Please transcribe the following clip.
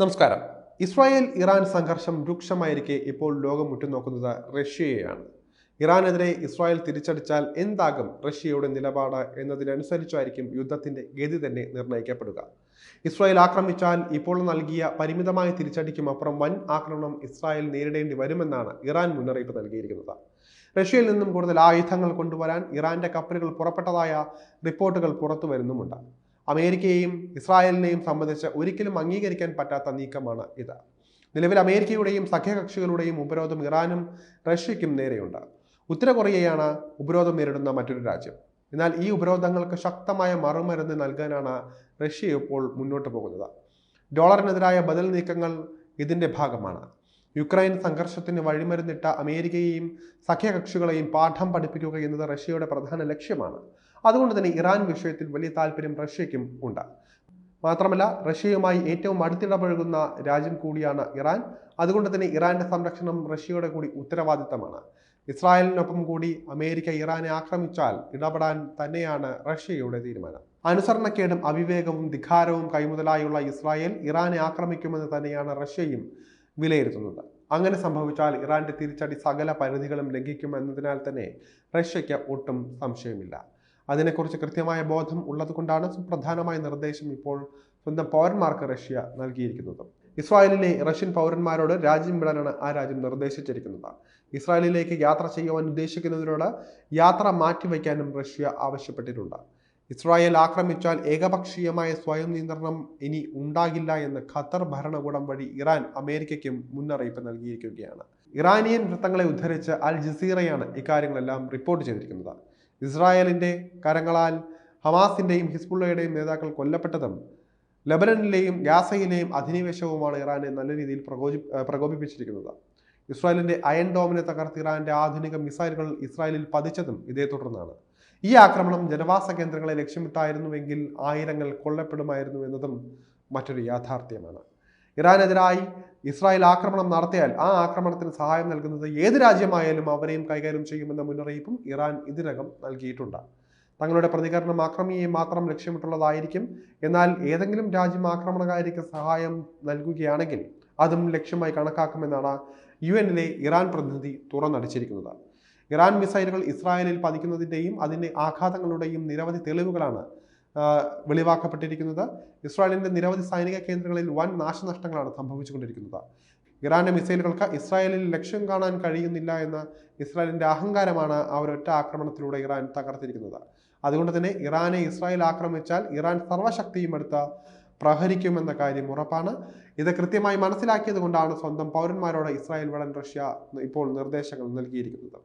നമസ്കാരം. Israel Iran സംഘർഷം രൂക്ഷമായിരിക്കെ ഇപ്പോൾ ലോകം ഉറ്റുനോക്കുന്നത് റഷ്യയെയാണ്. ഇറാനെതിരെ ഇസ്രായേൽ തിരിച്ചടിച്ചാൽ എന്താകും റഷ്യയുടെ നിലപാട് എന്നതിനനുസരിച്ചായിരിക്കും യുദ്ധത്തിന്റെ ഗതി തന്നെ നിർണയിക്കപ്പെടുക. ഇസ്രായേൽ ആക്രമിച്ചാൽ ഇപ്പോൾ നൽകിയ പരിമിതമായ തിരിച്ചടിക്കും അപ്പുറം വൻ ആക്രമണം ഇസ്രായേൽ നേരിടേണ്ടി വരുമെന്നാണ് ഇറാൻ മുന്നറിയിപ്പ് നൽകിയിരിക്കുന്നത്. റഷ്യയിൽ നിന്നും കൂടുതൽ ആയുധങ്ങൾ കൊണ്ടുവരാൻ ഇറാന്റെ കപ്പലുകൾ പുറപ്പെട്ടതായ റിപ്പോർട്ടുകൾ പുറത്തു വരുന്നുമുണ്ട് അമേരിക്കയെയും ഇസ്രായേലിനെയും സംബന്ധിച്ച് ഒരിക്കലും അംഗീകരിക്കാൻ പറ്റാത്ത നീക്കമാണ് ഇത്. നിലവിൽ അമേരിക്കയുടെയും സഖ്യകക്ഷികളുടെയും ഉപരോധം ഇറാനും റഷ്യയ്ക്കും നേരെയുണ്ട്. ഉത്തര കൊറിയയാണ് ഉപരോധം നേരിടുന്ന മറ്റൊരു രാജ്യം. എന്നാൽ ഈ ഉപരോധങ്ങൾക്ക് ശക്തമായ മറുമരുന്ന് നൽകാനാണ് റഷ്യ ഇപ്പോൾ മുന്നോട്ട് പോകുന്നത്. ഡോളറിനെതിരായ ബദൽ നീക്കങ്ങൾ ഇതിന്റെ ഭാഗമാണ്. യുക്രൈൻ സംഘർഷത്തിന് വഴിമരുന്നിട്ട അമേരിക്കയെയും സഖ്യകക്ഷികളെയും പാഠം പഠിപ്പിക്കുക എന്നത് റഷ്യയുടെ പ്രധാന ലക്ഷ്യമാണ്. അതുകൊണ്ട് തന്നെ ഇറാൻ വിഷയത്തിൽ വലിയ താല്പര്യം റഷ്യയ്ക്കും ഉണ്ട്. മാത്രമല്ല റഷ്യയുമായി ഏറ്റവും അടുത്തിടപഴകുന്ന രാജ്യം കൂടിയാണ് ഇറാൻ. അതുകൊണ്ട് തന്നെ ഇറാന്റെ സംരക്ഷണം റഷ്യയുടെ കൂടി ഉത്തരവാദിത്തമാണ്. ഇസ്രായേലിനൊപ്പം കൂടി അമേരിക്ക ഇറാനെ ആക്രമിച്ചാൽ ഇടപെടാൻ തന്നെയാണ് റഷ്യയുടെ തീരുമാനം. അനുസരണക്കേടും അവിവേകവും ധിഖാരവും കൈമുതലായുള്ള ഇസ്രായേൽ ഇറാനെ ആക്രമിക്കുമെന്ന് തന്നെയാണ് റഷ്യയും വിലയിരുത്തുന്നത്. അങ്ങനെ സംഭവിച്ചാൽ ഇറാന്റെ തിരിച്ചടി സകല പരിധികളും ലംഘിക്കുമെന്നതിനാൽ തന്നെ റഷ്യയ്ക്ക് ഒട്ടും സംശയമില്ല. അതിനെക്കുറിച്ച് കൃത്യമായ ബോധം ഉള്ളതുകൊണ്ടാണ് സുപ്രധാനമായ നിർദ്ദേശം ഇപ്പോൾ സ്വന്തം പൗരന്മാർക്ക് റഷ്യ നൽകിയിരിക്കുന്നത്. ഇസ്രായേലിലെ റഷ്യൻ പൗരന്മാരോട് രാജ്യം വിടാനാണ് ആ രാജ്യം നിർദ്ദേശിച്ചിരിക്കുന്നത്. ഇസ്രായേലിലേക്ക് യാത്ര ചെയ്യുവാൻ ഉദ്ദേശിക്കുന്നവരോട് യാത്ര മാറ്റിവെക്കാനും റഷ്യ ആവശ്യപ്പെട്ടിട്ടുണ്ട്. ഇസ്രായേൽ ആക്രമിച്ചാൽ ഏകപക്ഷീയമായ സ്വയം നിയന്ത്രണം ഇനി ഉണ്ടാകില്ല എന്ന് ഖത്തർ ഭരണകൂടം വഴി ഇറാൻ അമേരിക്കയ്ക്കും മുന്നറിയിപ്പ് നൽകിയിരിക്കുകയാണ്. ഇറാനിയൻ വൃത്തങ്ങളെ ഉദ്ധരിച്ച് അൽ ജസീറയാണ് ഇക്കാര്യങ്ങളെല്ലാം റിപ്പോർട്ട് ചെയ്തിരിക്കുന്നത്. ഇസ്രായേലിന്റെ കരങ്ങളാൽ ഹമാസിന്റെയും ഹിസ്ബുള്ളയുടെയും നേതാക്കൾ കൊല്ലപ്പെട്ടതും ലബനനിലെയും ഗാസയിലെയും അധിനിവേശവുമാണ് ഇറാനെ നല്ല രീതിയിൽ പ്രകോപി പ്രകോപിപ്പിച്ചിരിക്കുന്നത്. ഇസ്രായേലിന്റെ അയൺ ഡോമിനെ തകർത്ത് ഇറാന്റെ ആധുനിക മിസൈലുകൾ ഇസ്രായേലിൽ പതിച്ചതും ഇതേ തുടർന്നാണ്. ഈ ആക്രമണം ജനവാസ കേന്ദ്രങ്ങളെ ലക്ഷ്യമിട്ടായിരുന്നുവെങ്കിൽ ആയിരങ്ങൾ കൊല്ലപ്പെടുമായിരുന്നു എന്നതും മറ്റൊരു യാഥാർത്ഥ്യമാണ്. ഇറാനെതിരായി ഇസ്രായേൽ ആക്രമണം നടത്തിയാൽ ആ ആക്രമണത്തിന് സഹായം നൽകുന്നത് ഏത് രാജ്യമായാലും അവരെയും കൈകാര്യം ചെയ്യുമെന്ന മുന്നറിയിപ്പും ഇറാൻ ഇതിനകം നൽകിയിട്ടുണ്ട്. തങ്ങളുടെ പ്രതികരണം ആക്രമിയെ മാത്രം ലക്ഷ്യമിട്ടുള്ളതായിരിക്കും. എന്നാൽ ഏതെങ്കിലും രാജ്യം ആക്രമണകാരിക്ക് സഹായം നൽകുകയാണെങ്കിൽ അതും ലക്ഷ്യമായി കണക്കാക്കുമെന്നാണ് യു എന്നിലെ ഇറാൻ പ്രതിനിധി തുറന്നടിച്ചിരിക്കുന്നത്. ഇറാൻ മിസൈലുകൾ ഇസ്രായേലിൽ പതിക്കുന്നതിന്റെയും അതിന്റെ ആഘാതങ്ങളുടെയും നിരവധി തെളിവുകളാണ് വെളിവാക്കപ്പെട്ടിരിക്കുന്നത്. ഇസ്രായേലിന്റെ നിരവധി സൈനിക കേന്ദ്രങ്ങളിൽ വൻ നാശനഷ്ടങ്ങളാണ് സംഭവിച്ചുകൊണ്ടിരിക്കുന്നത്. ഇറാന്റെ മിസൈലുകൾക്ക് ഇസ്രായേലിൽ ലക്ഷ്യം കാണാൻ കഴിയുന്നില്ല എന്ന ഇസ്രായേലിന്റെ അഹങ്കാരമാണ് ആ ഒരൊറ്റ ആക്രമണത്തിലൂടെ ഇറാൻ തകർത്തിരിക്കുന്നത്. അതുകൊണ്ട് തന്നെ ഇറാനെ ഇസ്രായേൽ ആക്രമിച്ചാൽ ഇറാൻ സർവശക്തിയും എടുത്ത് പ്രഹരിക്കുമെന്ന കാര്യം ഉറപ്പാണ്. ഇത് കൃത്യമായി മനസ്സിലാക്കിയത് കൊണ്ടാണ് സ്വന്തം പൗരന്മാരോട് ഇസ്രായേൽ വടൻ റഷ്യ ഇപ്പോൾ നിർദ്ദേശങ്ങൾ നൽകിയിരിക്കുന്നത്.